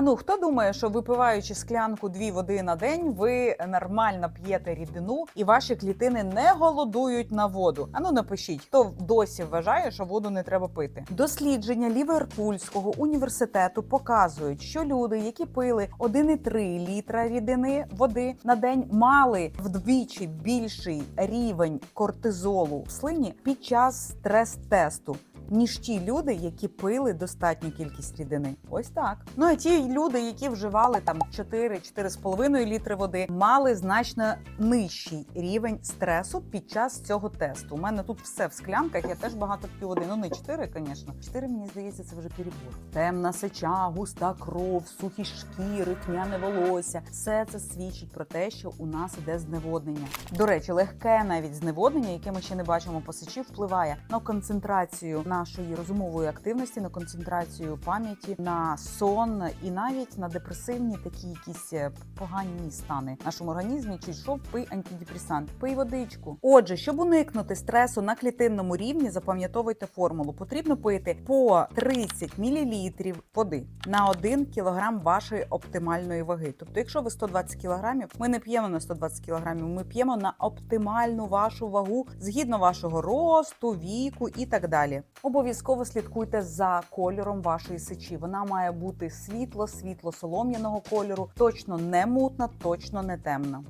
А ну хто думає, що випиваючи склянку дві води на день, ви нормально п'єте рідину і ваші клітини не голодують на воду? А ну напишіть, хто досі вважає, що воду не треба пити. Дослідження Ліверпульського університету показують, що люди, які пили 1,3 літра рідини води на день, мали вдвічі більший рівень кортизолу в слині під час стрес-тесту. Ніж ті люди, які пили достатню кількість рідини, ось так. Ну а ті люди, які вживали там 4-4,5 літри води, мали значно нижчий рівень стресу під час цього тесту. У мене тут все в склянках. Я теж багато п'ю води. Ну не 4, звісно. 4, мені здається, це вже перебор. Темна сеча, густа кров, сухі шкіри, тьмяне волосся. Все це свідчить про те, що у нас іде зневоднення. До речі, легке навіть зневоднення, яке ми ще не бачимо по сечі, впливає на концентрацію нашої розумової активності, на концентрацію пам'яті, на сон і навіть на депресивні такі якісь е, погані стани в нашому організмі. Чи що пий антидепресант, пий водичку. Отже, щоб уникнути стресу на клітинному рівні, запам'ятовуйте формулу. Потрібно пити по 30 мл води на 1 кг вашої оптимальної ваги. Тобто, якщо ви 120 кг, ми не п'ємо на 120 кг, ми п'ємо на оптимальну вашу вагу згідно вашого росту, віку і так далі. Обов'язково слідкуйте за кольором вашої сечі. Вона має бути світло, світло солом'яного кольору, точно не мутна, точно не темна.